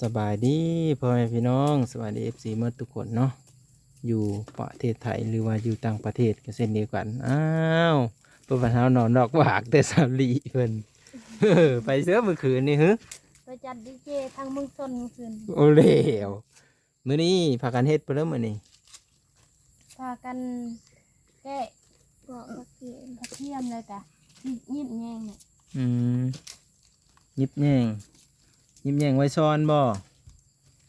สบายดีพ่อแม่พี่น้องสวัสดีเอฟซีเมื่อทุกคนเนาะอยู่ประเทศไทยหรือว่าอยู่ต่างประเทศก็เช่นเดียวกันอ้าวเพื่อนเท้านอนดอกหวากแต่สาลีเพิ่นเออไปเสื้อเมื่อคืนนี่ฮึไปจัดดีเจทางเมืองซนเมื่อคืนโอเลวมื้อนี้พากันเฮ็ดไปแล้วมื้อนี้พากันแกะปอกกระเทียมกระเทียมเลยกะยิบแยงเนี่ยอืมยิบแยง ยิบแยงไว้ซ่อนบ่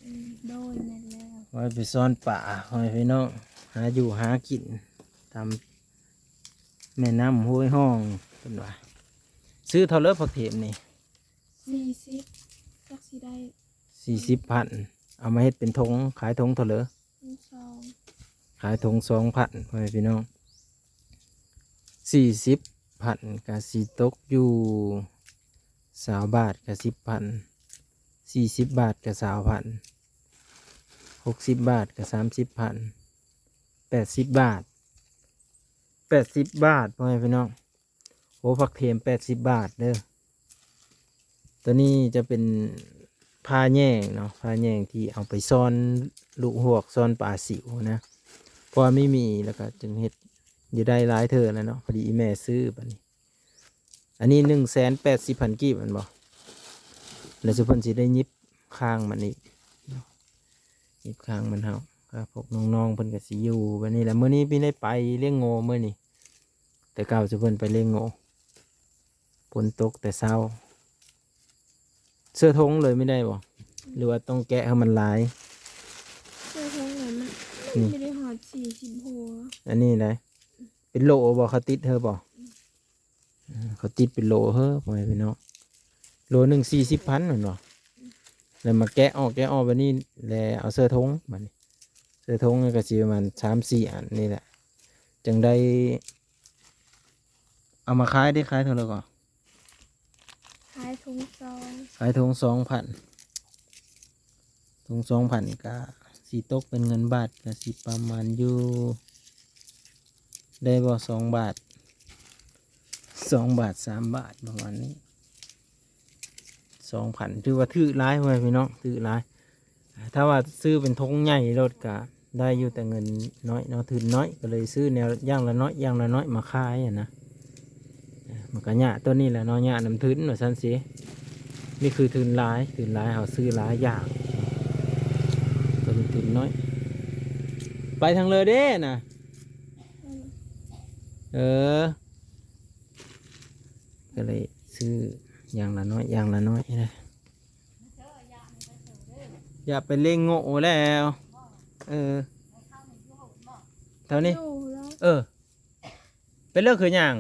อืมโดยแม่นแล้วไว้ไปซ่อนป่าพ่อแม่พี่น้องหาอยู่หากินตามแม่น้ำห้วยห้องเป็นว่าซื้อเท่าเลอผักเทมนี่สี่สิบจักสีได้สี่สิบพันเอามาเฮ็ดเป็นทงขายทงเท่าเลอสองขายทงสองพันพ่อแม่พี่น้องสี่สิบพันกับสีตกอยู่สาวบาทกับสิบพัน สี่สิบบาทกับสาวพันหกสิบบาทกับสามสิบพันแปดสิบบาทแปดสิบบาทพ่อแม่พี่น้องโอ้ผักเทียมแปดสิบบาทเด้อตัวนี้จะเป็นผ้าแย่งเนาะผ้าแย่งที่เอาไปซ่อนลูกหวกซ่อนปลาสิวนะเพราะไม่มีแล้วก็จึงเฮ็ดอยู่ได้หลายเธอแล้วเนาะพอดีแม่ซื้อบัดนี้ อันนี้หนึ่งแสนแปดสิบพันกีบมันบอก แล้วสุพนสิได้ยิบข้างมันอีกเนาะยิบข้างมันเฮาครับพวกน้องๆเพิ่นก็สิอยู่บัดนี้แหละมื้อนี้พี่ได้ไปเลี้ยงโง่มื้อนี้แต่เก่าสุพนไปเลี้ยงโง่ฝนตกแต่เช้า เสื้อทงเลยไม่ได้บ่หรือว่าต้องแกะให้มันลายเสื้อท้องไหนมันนี่ไม่ได้หอดสี่สิบหัวอันนี้ได้เป็นโหลบ่เขาติดเธอบ่อืมเขาติดเป็นโหลเฮ้อพ่อแม่พี่น้อง โหลหนึ่งสี่สิบพันเหมือนบ่แล้วมาแกะออกแกะออกแบบนี้แล้วเอาเสื้อทงมันเสื้อทงนี่ก็สิประมาณสามสี่อันนี่แหละจังได้ เอามาขายได้ขายเท่าไหร่ก่อนขายถุงซองขายทงสองพันทงสองพันก็สีตกเป็นเงินบาทก็สิประมาณอยู่ ได้บ่สองบาทสองบาทสามบาทประมาณนี้ สองพันถือว่าถือร้ายไว้พี่น้องถือร้าย ถ้าว่าซื้อเป็นทงใหญ่รถกะได้อยู่แต่เงินน้อยเนาะถือน้อยก็เลยซื้อแนวย่างละน้อยย่างละน้อยมาขายอะนะมันก็หยาตัวนี้แหละเนาะหยาน้ำทึนว่าซั่นสินี่คือถืนร้ายถืนร้ายเอาซื้อร้ายอย่างตัวนี้ถืนน้อย ไปทางเลยเด้นะเออก็เลยซื้อ อย่างละน้อยอย่างละน้อยนะอย่าไปเล่งโง่แล้ว เออเท่านี้อยู่แล้วเออเป็นเลิกคืออย่าง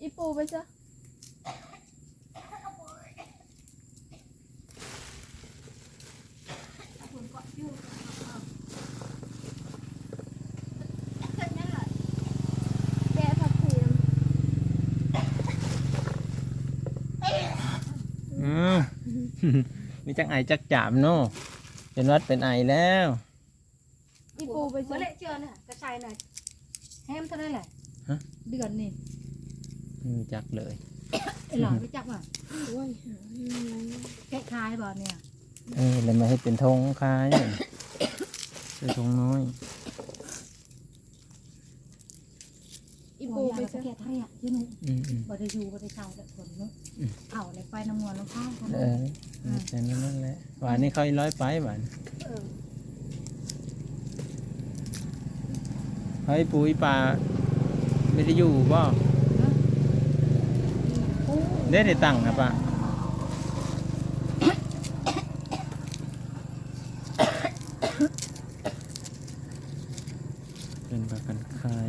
อีปูไปซะแกะผักเทียม อืม มีจังไอจักจามเนาะเป็นวัดเป็นไอแล้วอีปูไปเมื่ซะอไรเจอเนี่ยกระชายหน่อยแฮมเท่านั้นแหละฮะ เดือนนี่ไม่มีจักเลย ไอ้หลอนไปจับว่ะโอ้ยหาอะไรแกะคายบ่เนี่ย เออเลยมาให้เป็นธงคล้ายเป็นธงน้อยอีโอ้ปูยไปไปซะแกะเท่าไหร่ยี่หนูอืมอืมบ่ได้อยู่บ่ได้เช่าแต่คนเนาะอืม เอาอะไรไปน้ำมันน้ำข้าวกันเออเป็นนั่นแหละหวานนี่เขาอีร้อยไปหวานเออเฮ้ยปุ๋ยปลาไม่ได้อยู่บ่ได้ได้ตังค์นะป้าเป็นประกันขาย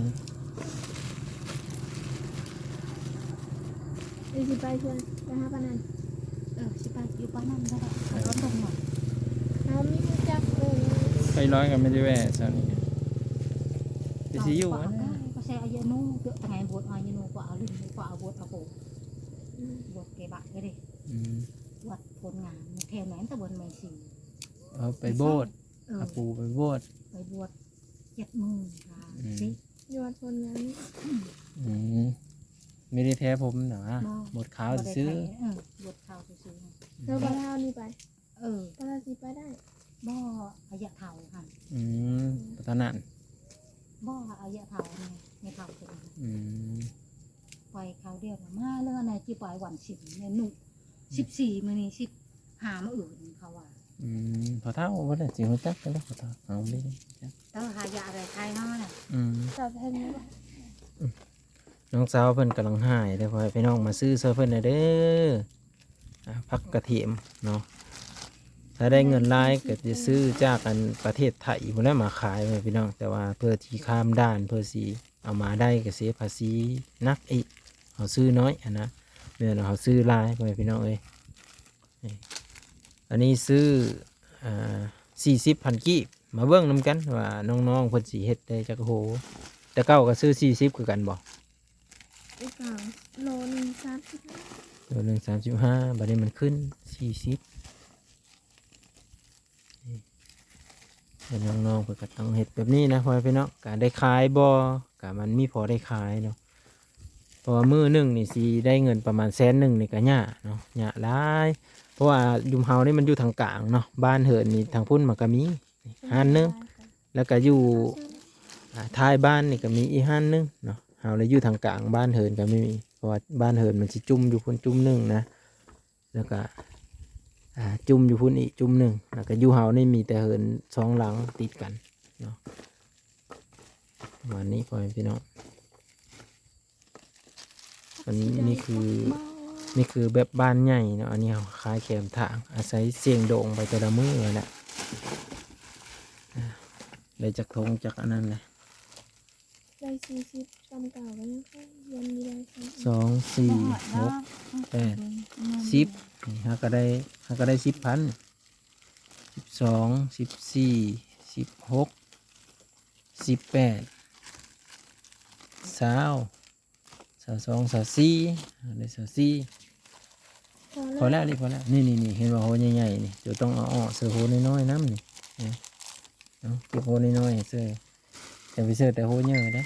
อีสิไปชวนไปหาปานันเออสิไปอยู่ป้านนั่นได้เอารถลงหน่อยเอามีรู้จักเลยไปร้อยกันไม่ได้แว่สาวนี้ไปสิอยู่ก็วะเอาได้ก็ใช้อายุนูเยอะแต่ไงบวชอายุนูก็เอาลิ้นก็เอาบวชเอาโบบวชเกบะก็ดิอืมวัดผลงานแถวไหนตะบนเมสีเอาไปโบสถ์เออเอาปูไปโบสถ์ไปบวชเจ็ดมือค่ะอืมสิยอดคนนั้นอืม ไม่ได้แท้ผมหนาบ่ หมดขาวซื้อบ่ได้ไปเออบวชขาวซื้อแล้วก็เท่านี้ไปๆเออปราสิไปได้ บ่อายะเถาค่ะอืมตอนนั้นบ่อายะเถาเนี่ยในเถาเป็นอืมปล่อยเขาเดียวน่ะมาเรื่องอะไรที่ปล่อยวันสิบเนี่ยหนุสิบสี่มื้อนี้สิบหามาอื่นเขาว่าอืมพอเท่าว่าได้สิรู้จักกันแล้วพอเท่าเอาไม่ได้จักเต้าหายาอะไรใครเนาะน่ะอืมสอบแทนนี้บ่ น้องสาวเพิ่นกำลังหายเด้อพ่อให้พี่น้องมาซื้อซอยเพิ่นน่ะเด้อพักกระเทียมเนาะถ้าได้เงินหลายก็จะซื้อจากกันประเทศไทยพุ่นแหล้วมาขายให้พี่น้อง แต่ว่าเพื่อที่ข้ามด้านเพื่อสิเอามาได้ก็เสียภาษีนักอีกเอาซื้อน้อยอะนะเมื่อเราซื้อหลายพ่อให้พี่น้องเอ้ยอันนี้ซื้ออสี่สิบพันกีบมาเบิ่งนํกันว่าน้องๆเพิ่นสิเฮ็ดได้จักโหแต่เก้าก็ซื้อสี่สิบคือกันบ่อีก สองโลหนึงสามสิบห้าตัวหนึ่งสามสิบห้าบัดนี้มันขึ้นสี่สิบเห็นน้องๆเพื่อก็ต้องเห็ดแบบนี้นะพ่อแม่พี่น้องการได้ขายบ่กะมันมีพอได้ขายเนาะพราะว่ามือหนึ่งนี่สีได้เงินประมาณแสนหนึ่งนี่ก็ยาเนาะหยาหลายเพราะว่ายุมเฮานี่มันอยู่ทางกลางเนาะบ้านเหินนี่ทางพุ่นมันก็มีห้านหนึงแล้วก็อยู่ท้ายบ้านนี่ก็มีอีห้านหนึงเนาะ เฮาเลยอยู่ทางกลางบ้านเหินก็ไม่มี เพราะว่าบ้านเหินมันสิจุ่มอยู่พุ่นจุ่มหนึ่งนะ แล้วก็จุ่มอยู่พุ่นอีกจุ่มหนึ่งแล้วก็อยู่เฮานี่มีแต่เหินสองหลังติดกันเนาะวันนี้พ่อพี่น้องอันนี้นี่คือนี่คือแบบบ้านใหญ่เนาะ อันนี้เขาขายแคมทาง อาศัยเสียงโด่งไปแต่ละมือแหละเลยจากทงจากอันนั้นเลยได้สี่สิบ จำเก่าก็ยังค่อยยังมีได้สามสองสี่หก แปด สิบนี่ฮะก็ได้ฮะก็ได้สิบพันสิบสองสิบสี่สิบหกสิบแปดสาวสาวสองสาวสี่อ่าได้สาวสี่พอแล้วนี่พอแล้วนี่นี่นี่เห็นว่าโหใหญ่ๆนี่เดี๋ยวต้องเอาออกเสือโหน้อยๆน้ำนี่นี่เอาเก็บโหน้อยๆเสือแต่ไปเสือแต่โหเยอะเด้เสือ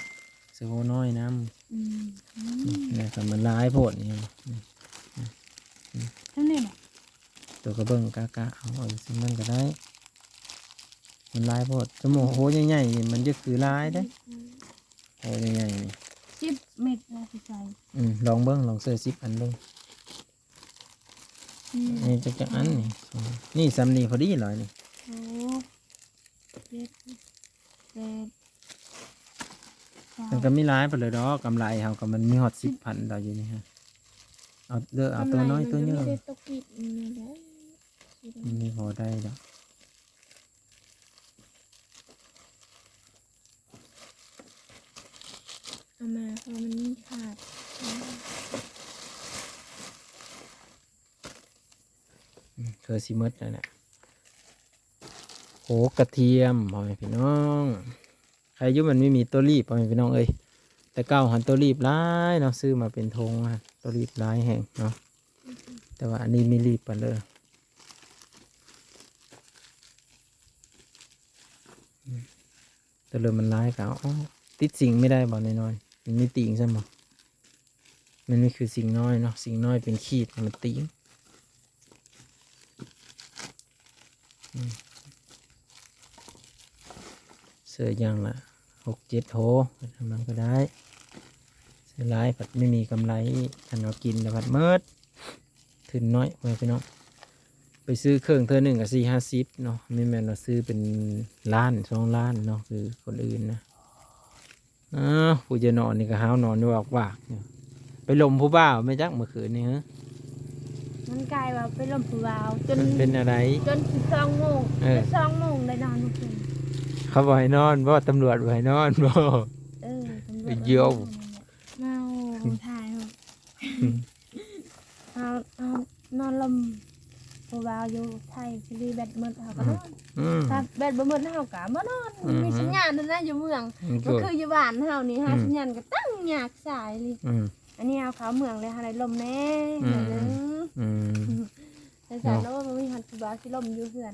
โหน้อยน้อืมอืมำนี่ครับมันหลายโพดนี่เท่านี้แหละตัวกระเบื้องกากะเอาเอาสิมันก็ได้ มันลายโพดสมองโหใหญ่ๆนี่มันจะคือลายได้โหใหญ่ๆนี่สิบเม็ดแล้วสิใส่อืมลองเบิ้งลองเสื้อซิปอันเบิ้งอืมนี่จักจักอันนี่อืมนี่สำนีพอดีเลยนี่โอ้เจ็ดแปด มันก็มีลายไปเลยดอกกำไรเขาก็มันมีฮอตสิบพันดอกอยู่นี่ฮะเอาเด้อเอาตัวน้อยตัวเยอะกำไรมันก็ไม่ได้ตกปิดนี่แหละมันมีพอได้ดอกเอามาเพราะมันมีขาดอืมเคยซิมดแล้วเนี่ยโหกระเทียมพ่อแม่พี่น้อง ใครอยุมันไม่มีตัวรีบพ่อแม่พี่น้องเอ้ยแต่เก้าหันตัวรีบร้ายเนาะซื้อมาเป็นธงอะตัวรีบร้ายแห่งเนาะแต่ว่าอันนี้ไม่รีบไปเลยแต่เริ่มมันร้ายก็เอาติดสิ่งไม่ได้บ่น้อยๆมันไมีติ่งใช่ไหมมันไม่คือสิ่งน้อยเนาะสิ่งน้อยเป็นขีดมันติ่งเสื้อยางละ หกเจ็ดโถทำมันก็ได้เสียร้ายผัดไม่มีกำไรทันเรากินแต่ผัดเมิดถึงน้อยไปพี่น้องไปซื้อเครื่องเธอหนึ่งกับสี่ห้าสิบเนาะไม่แม่นเราซื้อเป็นล้านสองล้านเนาะคือคนอื่นนะอ้าวผู้จะนอนนี่ก็ห้าวนอนด้วยวากๆเนี่ยไปลมผู้บ่าวไม่จักเมื่อคืนนี่ฮะมันกลายว่าเป็นลมผู้วาวจนมันเป็นอะไรจนสิบสองโมงเออสิบสองโมงได้นอนเมื่อคืน เขาบอกให้นอนบ่ตำรวจบอกให้นอนบ่ เออตำรวจไปเยี่ยว เมาถ่ายเอาเอาเอานอนลมผู้วาวอยู่ไทยซีรีส์แบดเมิดเขาก็นอนอืม ถ้าแบดบ่เมิดเฮาก็บ่นอนอืม มีสัญญาณนั่นนะอยู่เมืองมันก็เกิดคืออยู่บ้านเฮานี่หาอืมสัญญาณก็ตั้งยากสายเลยอืม อันนี้เอาเขาเมืองเลยหาได้ลมแน่อืมหน่อยนึงอืม แต่สายโลกมันมีหันสิบาสิลมอยู่เพื่อน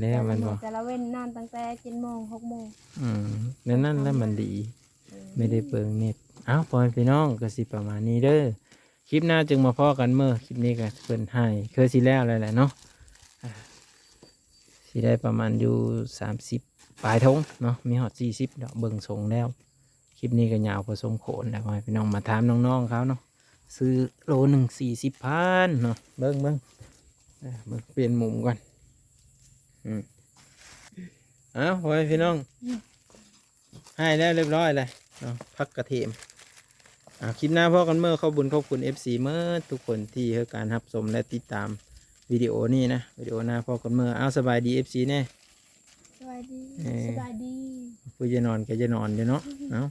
แล้วมันบอกแต่ละเว้นนอนตั้งแต่7โมง6โมงอืมนั่นนั่นแล้วมันดี ไม่ได้เปลืองเน็ตเอ้าวพอพี่น้องก็สิประมาณนี้เด้อคลิปหน้าจึงมาพ่อกันเมื่อคลิปนี้ก็เพิ่นให้เคยสิแล้วอะไรแหละเนาะอ่าสิได้ประมาณอยู่สามสิบปลายทงเนาะมีหอดสี่สิบดอกเบิ่งทรงแล้ว คลิปนี้ก็ยาวพอสมควรแล้วก็ให้พี่น้องมาถามน้องๆเขาเนาะซื้อโลหนึ่งสี่สิบพันเนาะเบิ่งเบิ่งเอ้ยเบิ่งเปลี่ยนมุมก่อน อืมเอาไว้พี่น้อง ให้แล้วเรียบร้อยเลยเนาะพักกระเทียมอ่าคลิปหน้าพ่อกันเมื่อขอบคุญขอบคุณ FC เมื่อทุกคนที่ให้การรับชมและติดตามวิดีโอนี้นะวิดีโอหน้าพ่อกันเมื่อเอาสบายดี FC แน่สวัสดีเอ่อสบายดีผู้จะนอนก็จะนอนเดี๋ยวเนาะเอา